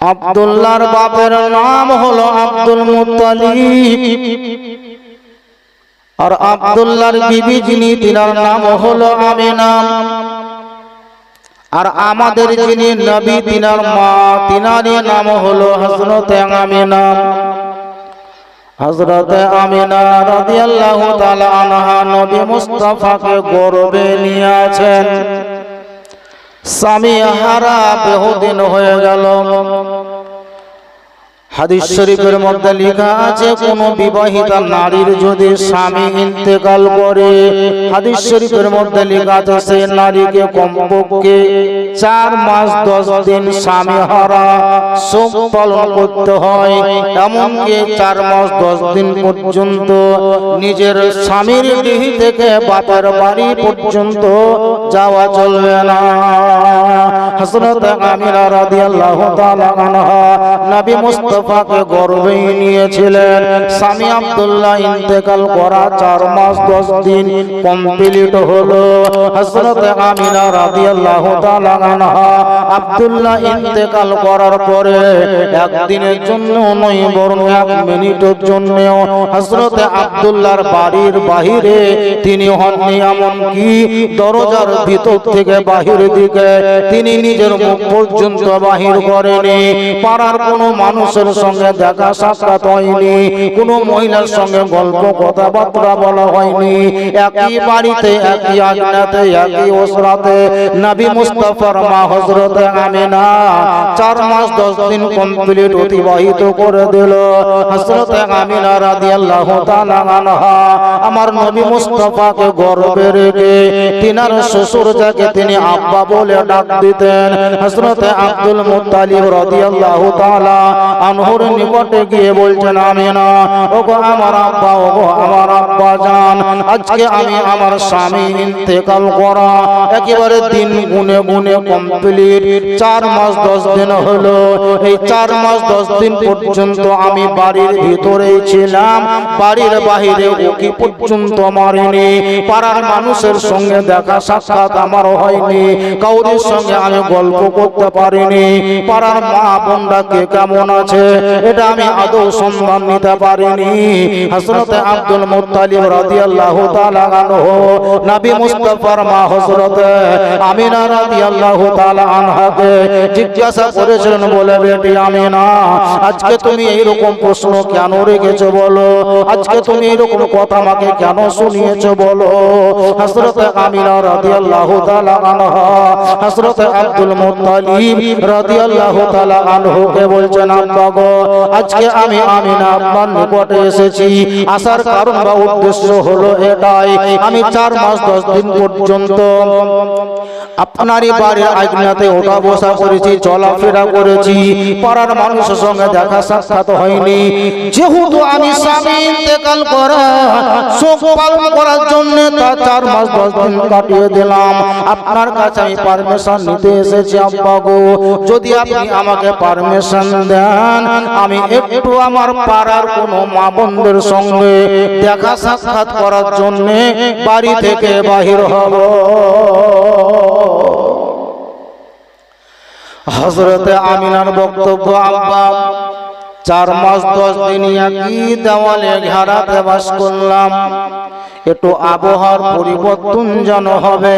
আব্দুল্লাহর বাপের নাম হলো আব্দুল মুত্তালিব। আর আব্দুল্লাহর বিবি যিনি, তিনার নাম হলো আমিনা। আর আমাদের যিনি নবী, তিনার মা, তিনারই নাম হলো হজরত আমিনা। হজরত আমিনা রাদিয়াল্লাহু তাআলা আনহা নবী মুস্তাফাকে গর্বে নিয়েছেন। স্বামী হারা বহুদিন হয়ে গেল। হাদিস শরীফের মধ্যে লেখা আছে কোন বিবাহিতা নারীর যদি স্বামী ইন্তেকাল করে। হাদিস শরীফের মধ্যে লেখা আছে সেই নারীকে কমপক্ষে চার মাস দশ দিন স্বামী হারা শোক পালন করতে হয়। এমনকি চার মাস দশ দিন পর্যন্ত নিজের স্বামীর গৃহ থেকে বাপের বাড়ি পর্যন্ত যাওয়া চলবে না। হযরত আমিনা রাদিয়াল্লাহু তাআলা আনহা নবী মুস্তাফাকে গর্ভে নিয়েছিলেন? স্বামী আব্দুল্লাহ ইন্তেকাল করা চার মাস, দশ দিন কমপ্লিট হলো। হযরত আমিনা রাদিয়াল্লাহু তাআলা আনহা আব্দুল্লাহ ইন্তেকাল করার পরে একদিনের জন্য নয়, বরং এক মিনিটের জন্য হযরত আব্দুল্লাহর বাড়ির বাহিরে তিনি হননি। এমন কি দরজার ভিতর থেকে বাহির দিকে তিনি নিজের মুখ পর্যন্ত বাহির করেনি পাড়ার কোনো মানুষের সঙ্গে দেখা সাক্ষাৎ হয়নি, কোনো মহিলার সঙ্গে গল্প, কথাবার্তা বলা হয়নি। একই বাড়িতে, একই আজনাতে একই ওসরাতে নবী মুস্তাফার মা হযরত আমিনা চার মাস, দশ দিন কমপ্লিট অতিবাহিত করে দিল। হযরত আমিনা রাদিয়াল্লাহু তাআলা আনহা আমার নবী মুস্তাফাকে গর্বে রেখে তিনার শ্বশুর যাকে তিনি আব্বা বলে ডাক দিতেন, হযরত আব্দুল মুত্তালিব রাদিয়াল্লাহু তাআলা আনহুর নিকটে গিয়ে বলছেন, আমিনা। ওগো আমার আব্বা, ওগো আমার আব্বা জান, আজকে আমি আমার স্বামী ইন্তেকাল করা একেবারে দিন গুনে গুনে কমপ্লিট চার মাস দশ দিন হলো। এই চার মাস দশ দিন পর্যন্ত আমি বাড়ির ভিতরেই ছিলাম। বাড়ির বাহিরে উকি পর্যন্ত মারিনি। পাড়ার মানুষের সঙ্গে দেখা সাক্ষাৎ আমার হয়নি। কাউরির সঙ্গে আমি গল্প করতে পারিনি। পাড়ার মা বোনরা কে কেমন আছে? এটা আমি আদৌ সন্ধান নিতে পারিনি। হযরত আব্দুল মুত্তালিব রাদিয়াল্লাহু তাআলা আনহু, নবী মুস্তাফার মা হযরত আমিনা রাদিয়াল্লাহু তাআলা আনহাকে জিজ্ঞাসা করেছিলেন, বলে, বেটি আমিনা, আজকে তুমি এই প্রশ্ন কেন রেখেছো বলো? আজকে তুমি এই রকম কথা আমাকে কেন শুনিয়েছো বলো? হযরত আমিনা রাদিয়াল্লাহু তাআলা আনহা, হযরত আব্দুল মুত্তালিব রাদিয়াল্লাহু তাআলা আনহুকে বলছেন, আব্বা আজকে আমি আমিনা আব্বার নিকটে এসেছি। আসার কারণ বা উদ্দেশ্য হলো এটাই। আমি চার মাস, দশ দিন পর্যন্ত আপনারই বাড়ির আজনাতে ওঠা বসা করেছি, চলাফেরা করেছি। পাড়ার মানুষের সঙ্গে দেখা সাক্ষাৎ হয়নি। যেহেতু আমি স্বামী ইন্তেকাল করা, শোক পালন করার জন্য তা চার মাস, দশ দিন কাটিয়ে দিলাম। আপনার কাছে আমি পারমিশন নিতে এসেছি, আব্বা যদি আপনি আমাকে পারমিশন দেন আমি একটু আমার পাড়ার কোনো মা বোনদের সঙ্গে দেখা সাক্ষাৎ করার জন্য বাড়ি থেকে বাহির হব। হজরতে আমিনার বক্তব্য, আব্বা, চার মাস, দশ দিন একই দেওয়ালে ঘেরাতে বাস করলাম। একটু আবহাওয়ার পরিবর্তন যেন হবে।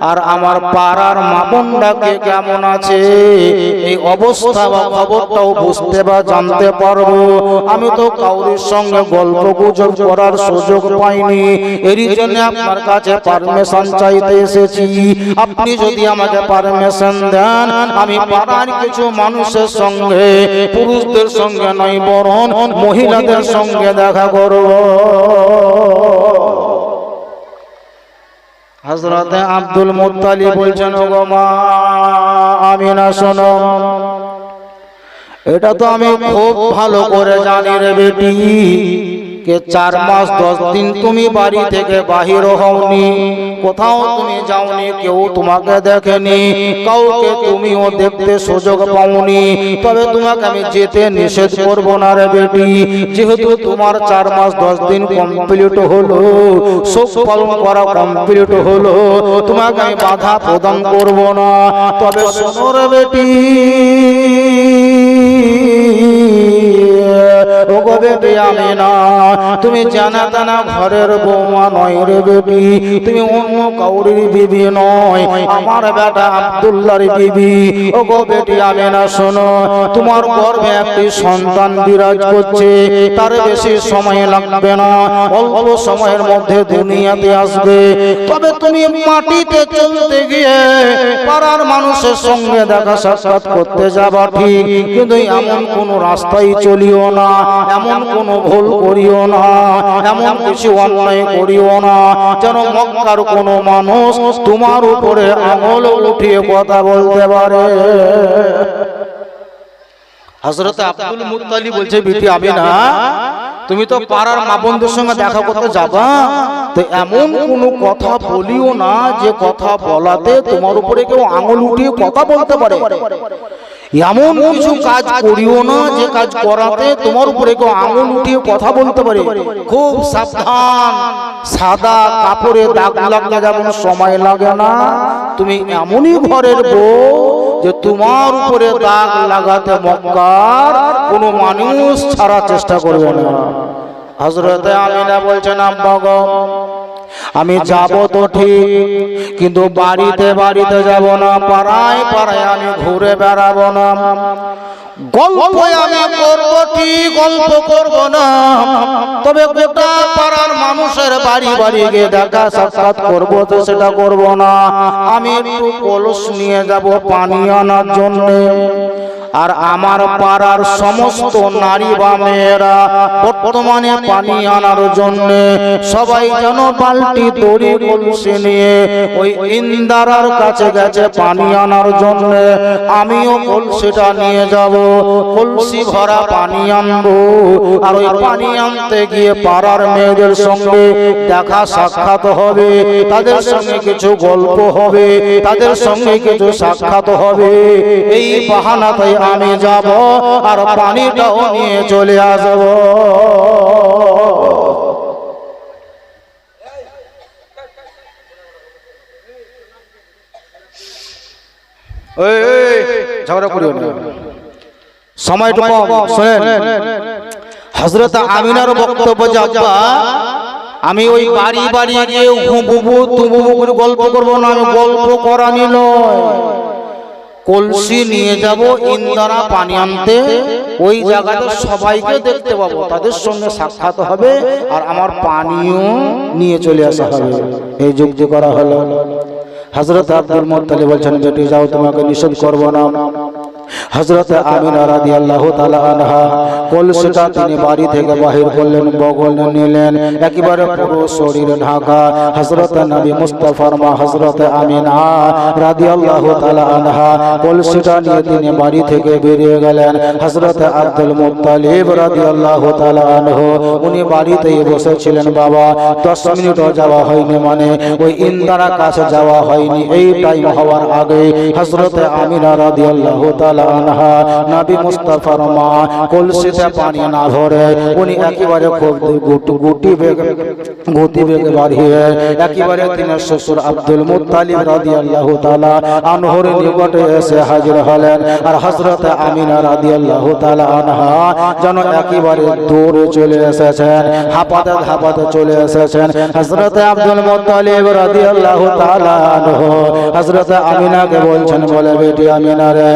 আর আমার পাড়ার মাপনটাকে কেমন আছে? এই অবস্থা বা খবরটাও বুঝতে বা জানতে পারব। আমি তো কাউরির সঙ্গে গল্প গুজব করার সুযোগ পাইনি। এরই জন্য আপনার কাছে পারমিশন চাইতে এসেছি। আপনি যদি আমাকে পারমিশন দেন, আমি পাড়ার কিছু মানুষের সঙ্গে, পুরুষদের সঙ্গে নয়, বরং মহিলাদের সঙ্গে দেখা করব। হজরত আব্দুল মুতালি বলছেন ও গো মা আমিনা শোনো। এটা তো আমি খুব ভালো করে জানি রে বেটি, কে চার মাস দশ দিন তুমি বাড়ি থেকে বাহির হওনি, কোথাও তুমি যাওনি, কেউ তোমাকে দেখেনি, কাউকে তুমিও দেখতে সুযোগ পাওনি। তবে তোমাকে আমি যেতে নিষেধ করব না রে বেটি, যেহেতু তোমার চার মাস দশ দিন কমপ্লিট হলো, শোক পালন করা কমপ্লিট হলো, তোমাকে আমি বাধা প্রদান করব না। তবে শোনো রে বেটি তুমি জানা ঘরের বৌমা নয় রে তুমি অন্য কাউরির বিবি নয়। আমার বেটা আব্দুল্লাহর বিবি। বেটি আমি না শোনো, তোমার একটি সন্তান বিরাজ করছে। তার বেশি সময় লাগবে না। অল্প সময়ের মধ্যে দুনিয়াতে আসবে। তবে তুমি মাটিতে চলতে গিয়ে পাড়ার মানুষের সঙ্গে দেখা সাক্ষাৎ করতে যাবা, ঠিক। কিন্তু এমন কোন রাস্তায় চলিও না। এমন কোন ভুল করিও না, এমন কিছু অন্যায় করিও না। যেন মক্কার কোন মানুষ তোমার উপরে আঙুল উঠিয়ে কথা বলতে পারে। হজরত আব্দুল মুত্তালি বলছে, বিটি আমি না তুমি তো পাড়ার মা বন্ধুর সঙ্গে দেখা করতে যাবা। তো এমন কোনো কথা বলিও না যে কথা বলাতে তোমার উপরে কেউ আঙুল উঠিয়ে কথা বলতে পারে। এমন কিছু কাজ করিও না যে কাজ করাতে তোমার উপরে কেউ আঙুল উঠিয়ে কথা বলতে পারে। খুব সাবধান। সাদা কাপড়ে দাগ লাগলে যেমন সময় লাগে না, তুমি এমনই ঘরের বউ যে তোমার উপরে দাগ লাগাতে মক্কার কোনো মানুষ ছাড়া চেষ্টা করবে না। হজরতে আমিনা বলছেন, আব্বা আমি যাব তো ঠিক কিন্তু বাড়িতে বাড়িতে যাব না পাড়ায় পাড়ায় আমি ঘুরে বেড়াবো না। গল্প আমি করব ঠিক গল্প করব না। তবে গোটা পাড়ার মানুষের বাড়ি বাড়ি গিয়ে দেখা সাক্ষাৎ করব তো সেটা করব না। আমি একটু কলস নিয়ে যাব পানি আনার জন্য। আর আমার পাড়ার সমস্ত নারী বা মেয়েরা বর্তমানে পানি আনার জন্য সবাই যেন বালতি তরি কলসি নিয়ে ওই ইন্দারার কাছে গেছে পানি আনার জন্য। আমিও কলসিটা নিয়ে যাব, কলসি ভরা পানি আনব। আর ওই পানি আনতে গিয়ে পাড়ার মেয়েদের সঙ্গে দেখা সাক্ষাৎ হবে, তাদের সঙ্গে কিছু গল্প হবে, তাদের সঙ্গে কিছু সাক্ষাৎ হবে। এই বাহানাতে আমি যাব আর পানিটাও নিয়ে চলে আসব। এই, এই, ঝগড়া করিও না। সময়টা কম শোনেন। হজরত আমিনার বক্তব্য যাবা আমি ওই বাড়ি বাড়ি গিয়ে হুবুবু তুবুবু করে গল্প করব না আমি গল্প করানি নয়। কলসি নিয়ে যাব, ইন্দারা পানি আনতে, ওই জায়গাতে সবাইকে দেখতে পাবো, তাদের সঙ্গে সাক্ষাৎ হবে আর আমার পানিও নিয়ে চলে আসা হবে। এই যুক্তি করা হলো। হজরত আব্দুল মোত্তালি বলছেন, বেটি যাও, তোমাকে নিষেধ করব না। হজরত আমিনা রাদি আল্লাহ আনহা কলসিটা তিনি বাড়ি থেকে বাহির করলেন বগল নিলেন একেবারে পুরো শরীর ঢাকা। হজরত নবী মুস্তফার মা হজরত আমিনা রাদি আল্লাহ আনহা কলসিটা নিয়ে তিনি বাড়ি থেকে বেরিয়ে গেলেন। হজরত আব্দুল মুত্তালিব রাদি আল্লাহ আনহ উনি বাড়িতেই বসেছিলেন বাবা দশ মিনিটও যাওয়া হয়নি মানে ওই ইন্দারা কাছে যাওয়া হয়নি এই টাইম হওয়ার আগে হজরত আমিনা রাদি আল্লাহ একেবারে যেন একেবারে দৌড়ে চলে এসেছেন, হাঁপাতে হাঁপাতে চলে এসেছেন। হযরত আব্দুল মুত্তালিব রাদিয়াল্লাহু তাআলা আনহু আমিনাকে বলছেন, বলে, বেটি আমিনা রে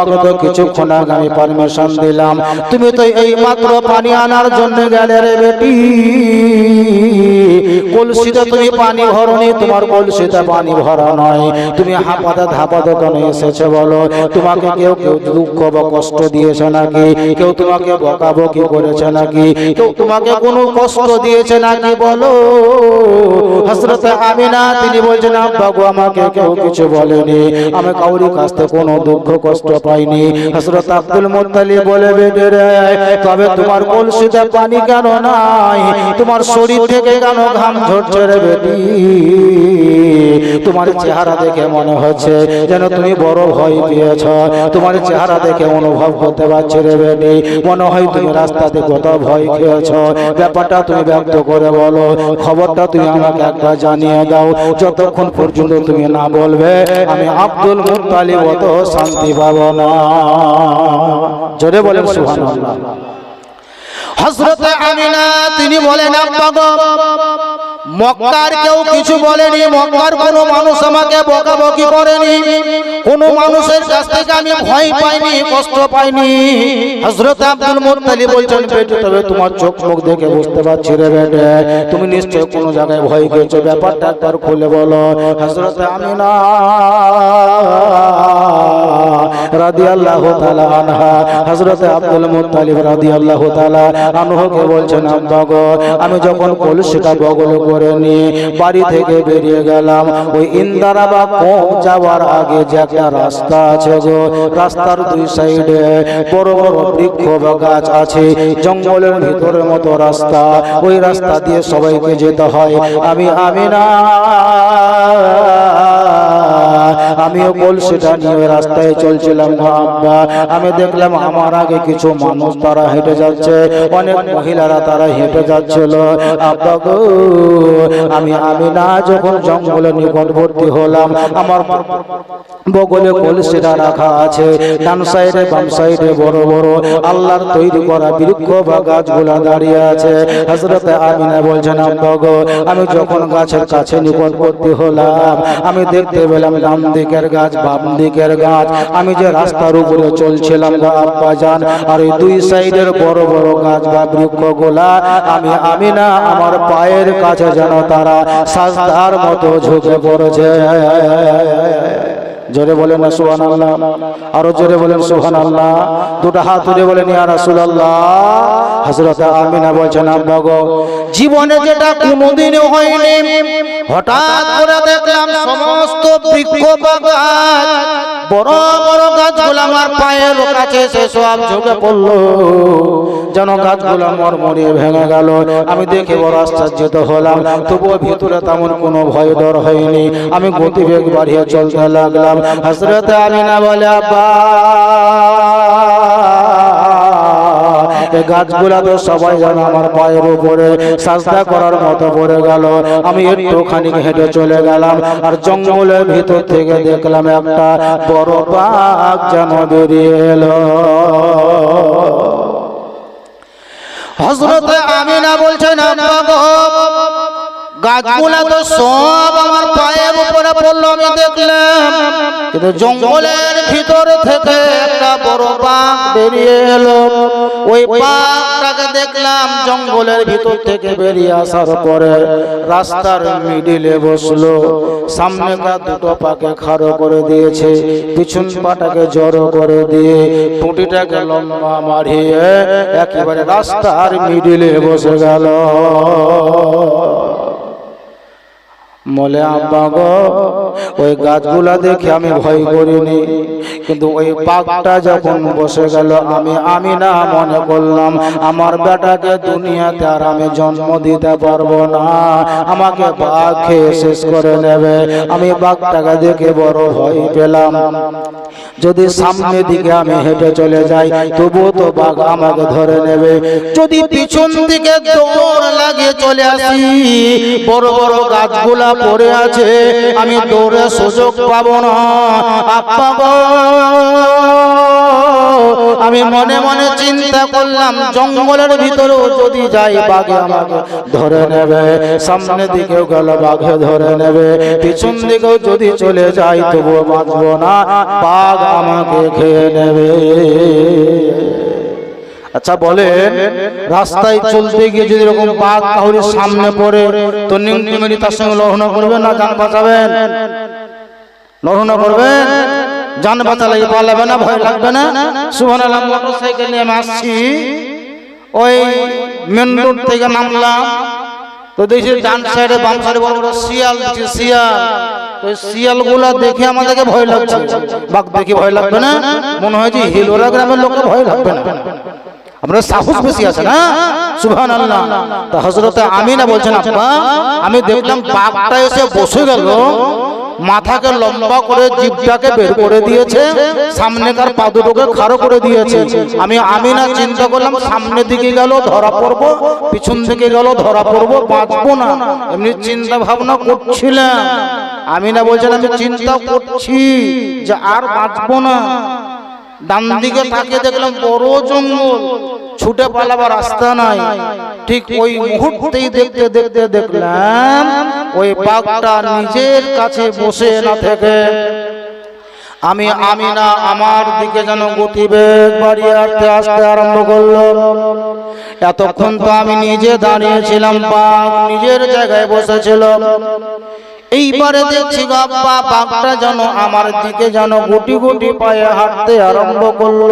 তোমাকে তো কিছুক্ষণ আগে আমি পারমিশন দিলাম। তুমি তো এই মাত্র পানি আনার জন্য গেলে রে বেটি। কলসিতে তুমি পানি ভরনি, তোমার কলসিতে পানি ভরা নয়। তুমি হাঁপাতে ধাপাতে কেন এসেছে বলো? তোমাকে কেউ কেউ দুঃখ বা কষ্ট দিয়েছে নাকি? কেউ তোমাকে বকাবকি করেছে নাকি? কেউ তোমাকে কোনো কষ্ট দিয়েছে নাকি বলো? হসরত আমিনা, তিনি বলছেন, আব্বা আমাকে কেউ কিছু বলেনি। আমি কাউরি কাছ থেকে কোনো দুঃখ, কষ্ট পাইনি। হসরত আব্দুল মুত্তালি বলে, বেটে রে, তবে তোমার কলসিতে পানি কেন নাই? তোমার শরীর থেকে কেন ঘাম বেটি। তোমার চেহারা দেখে মনে হচ্ছে যেন তুমি বড় ভয় পেয়েছ। তোমার চেহারা দেখে অনুভব করতে পারছি রে বেটি। মনে হয় তুমি রাস্তাতে কত ভয় খেয়েছ। ব্যাপারটা তুমি ব্যক্ত করে বলো। খবরটা তুমি আমাকে একবার জানিয়ে দাও। যতক্ষণ পর্যন্ত তুমি না বলবে আমি আব্দুল মুত্তালিব অত শান্তি পাবো না। জোরে বলেন সুবহানাল্লাহ। হজরতে আমিনা তিনি বলেন আব্বা গো মক্কার কেউ কিছু বলেনি, মক্কার কোনো মানুষ আমাকে বকাবকি করেনি। কোনো মানুষের কাছ থেকে আমি ভয় পাইনি, কষ্ট পাইনি। হজরত আব্দুল মুত্তালিব বলছেন, বেটে, তবে তোমার চোখ মুখ দেখে বুঝতে পারছি রে বেটে। তুমি নিশ্চয় কোনো জায়গায় ভয় খেয়েছো ব্যাপারটা একবার খুলে বলো। হজরত আমিনা আমি যখন কলসিটা বগল করে নিয়ে বাড়ি থেকে বেরিয়ে গেলাম, ওই ইন্দারা বা যাওয়ার আগে যে একটা রাস্তা আছে গো, রাস্তার দুই সাইডে বড় বড় বৃক্ষ বা গাছ আছে, জঙ্গলের ভিতরের মতো রাস্তা। ওই রাস্তা দিয়ে সবাইকে যেতে হয়। আমি আমি না আমিও কলসিটা নিয়ে রাস্তায় চলছিলাম আব্বা। আমি দেখলাম আমার আগে কিছু মানুষ তারা হেঁটে যাচ্ছে। অনেক মহিলারা তারা হেঁটে যাচ্ছিল। আব্বা গো আমি আমি না যখন জঙ্গলের নিকটবর্তী হলাম আমার বগলে কলসিটা রাখা আছে। ডান সাইডে বাম সাইডে বড় বড় আল্লাহর তৈরি করা বৃক্ষ বা গাছগুলা দাঁড়িয়ে আছে। হজরতে আমিনা বলছেন আব্বা গো আমি যখন গাছের কাছে নিকটবর্তী হলাম আমি দেখতে পেলাম ডান দিকের গাছ, বাম দিকের গাছ, আমি যে রাস্তার উপরে চলছিলাম গো আব্বা জান, আর এই দুই সাইডের বড় বড় গাছ বা বৃক্ষ গোলা আমি আমি না আমার পায়ের কাছে যেন তারা সাজদার মতো ঝুঁকে পড়েছে। জোরে বলেন সুহান আল্লাহ আরও জোরে বলেন সুহান আল্লাহ দুটা হাত তুলে বলেন হযরত আমিনা বলছেন, আব্বা গো, জীবনে যেটা কোনোদিনও হয়নি হঠাৎ করে দেখলাম সমস্ত বৃক্ষ বা গাছ, বড় বড় গাছগুলো আমার পায়ের কাছে এসে সব ঝুঁকে পড়ল। যেন গাছগুলো মরমরিয়ে ভেঙে গেল। আমি দেখে বড় আশ্চর্যিত হলাম। তবুও ভিতরে তেমন কোনো ভয় ডর হয়নি। আমি গতিবেগ বাড়িয়ে চলতে লাগলাম। হজরত আমিনা বলে, আব্বা! গাছগুলা তো সবাই যেন আমার পায়ের উপরে সাজদা করার মতো পড়ে গেল। আমি একটুখানি হেঁটে চলে গেলাম আর জঙ্গলের ভিতর থেকে দেখলাম একটা বড় বাঘ যেন বেরিয়ে এলো। হজরত আমিনা বলছেন গাছগুলা তো সব আমার পায়ের উপরে পড়ল আমি দেখলাম। কিন্তু জঙ্গলের ভিতর থেকে একটা বড় বাঘ বেরিয়ে এলো। ওই বাঘটাকে দেখলাম জঙ্গলের ভিতর থেকে বেরিয়ে আসার পরে রাস্তার মিডিলে বসল। সামনে দুটো পাকে খাড়ো করে দিয়েছে। পিছন পাটাকে জড়ো করে দিয়ে টুটিটাকে লম্বা মারিয়ে একেবারে রাস্তার মিডিলে বসে গেল। মলে আব্বা গো ওই গাছগুলা দেখে আমি ভয় করিনি। কিন্তু ওই বাঘটা যখন বসে গেল, আমি আমি না মনে করলাম, আমার বেটাকে দুনিয়াতে আর আমি জন্ম দিতে পারব না। আমাকে বাঘ খেয়ে শেষ করে নেবে। আমি বাঘটাকে দেখে বড় ভয় পেলাম। যদি সামনে দিকে আমি হেঁটে চলে যাই, তবুও তো বাঘ আমাকে ধরে নেবে। যদি পিছন দিকে দৌড় লাগিয়ে চলে আসি, বড় বড় গাছগুলা পড়ে আছে, আমি দৌড়ে সুযোগ পাবো না। আপা আমি মনে মনে চিন্তা করলাম, জঙ্গলের ভিতরেও যদি যাই বাঘে আমাকে ধরে নেবে, সামনে দিকেও গেল বাঘে ধরে নেবে, পিছন দিকেও যদি চলে যাই তবুও বাঁচবো না, বাঘ আমাকে খেয়ে নেবে। আচ্ছা বলে রাস্তায় চলতে গিয়ে যদি এরকম বাঘ কাহুরির সামনে পড়ে, তো নিমনি তার সঙ্গে লহনা করবেন না, যান বাঁচাবেন? লহনা করবেন? যান বাঁচালে পালাবে না, ভয় লাগবে না? সুহান আল্লাহ মোটর সাইকেল নিয়ে আসছি ওই মেন রোড থেকে নামলাম। তো দেখছি ডান সাইডে, বাম সাইডে বড় বড় শিয়াল দেখছি শিয়াল। ওই শিয়ালগুলা দেখে আমাদেরকে ভয় লাগছে। বাঘ দেখে ভয় লাগবে না? মনে হয় যে হিলোরা গ্রামের লোকের ভয় লাগবে না। আপনার সাহস বেশি আছে না? সুবহান আল্লাহ তা হজরতে আমিনা বলছেন আপা আমি দেখলাম বাঘটা এসে বসে গেল। মাথাকে লম্বা করে জিভটাকে বের করে দিয়েছে সামনেকার পা দুটোকে খাড়ো করে দিয়েছে। আমি আমি না চিন্তা করলাম সামনের দিকে গেল ধরা পড়ব পিছন দিকে গেল ধরা পড়ব বাঁচবো না। এমনি চিন্তা ভাবনা করছিলাম। আমি না বলছেন আমি চিন্তা করছি যে আর বাঁচবো না। ডান দিকে তাকিয়ে দেখলাম বড় জঙ্গল ছুটে পালাবার রাস্তা নাই। ঠিক ওই মুহূর্তেই দেখতে দেখতে দেখলাম ওই বাঘটা নিজের কাছে বসে না থেকে আমি আমি না আমার দিকে যেন গতিবেগ বাড়িয়ে আসতে আসতে আরম্ভ করল। এতক্ষণ তো আমি নিজে দাঁড়িয়েছিলাম বাঘ নিজের জায়গায় বসেছিল। এইবারে দেখছি বাবা বাঘটা যেন আমার দিকে যেন গুটি গুটি পায়ে হাঁটতে আরম্ভ করল।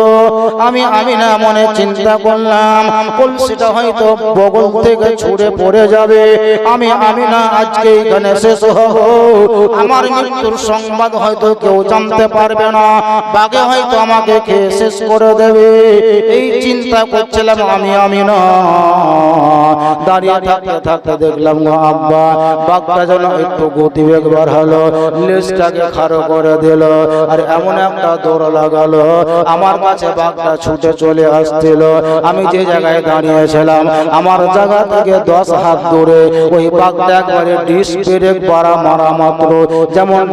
আমি আমি না মনে চিন্তা করলাম কলসিটা হয়তো বগল থেকে ছুড়ে পড়ে যাবে। আমি আমি না আজকে এখানে শেষ হব। আমার মৃত্যুর সংবাদ হয়তো কেউ জানতে পারবে না। বাঘে হয়তো আমাকে খেয়ে শেষ করে দেবে। এই চিন্তা করছিলাম আমি আমি না দাঁড়িয়ে থাকতে থাকতে দেখলাম আব্বা। বাঘটা যেন একটু গতিবেগ বার হলো লেজটাকে খাড়ো করে দিল, আর এমন একটা দৌড় লাগালো, আমার কাছে বাঘটা ছুটে চলে আসছিল। আমি যে জায়গায় দাঁড়িয়েছিলাম, আমার জায়গা থেকে দশ হাত দূরে, ওই বাঘটা একবারে ডিস বাড়া মারা মাত্র, যেমন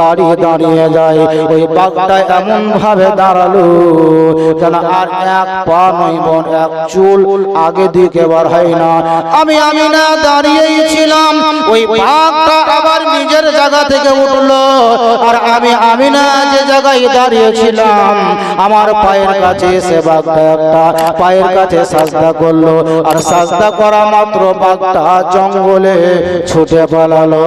গাড়ি দাঁড়িয়ে যায়। ওই বাঘটা এমন ভাবে দাঁড়াল যেন আর এক পা নয় বোন, এক চুল আগে দিকে হয় না। আমি আমি না দাঁড়িয়েই ছিলাম, ওই বাঘটা আবার নিজের জায়গা থেকে উঠল আর আমি আমি না যে জায়গায় দাঁড়িয়েছিলাম আমার পায়ের কাছে এসে বাঘটা একটা, পায়ের কাছে সাজদা করল আর সাজদা করা মাত্র বাঘটা জঙ্গলে ছুটে পালালো।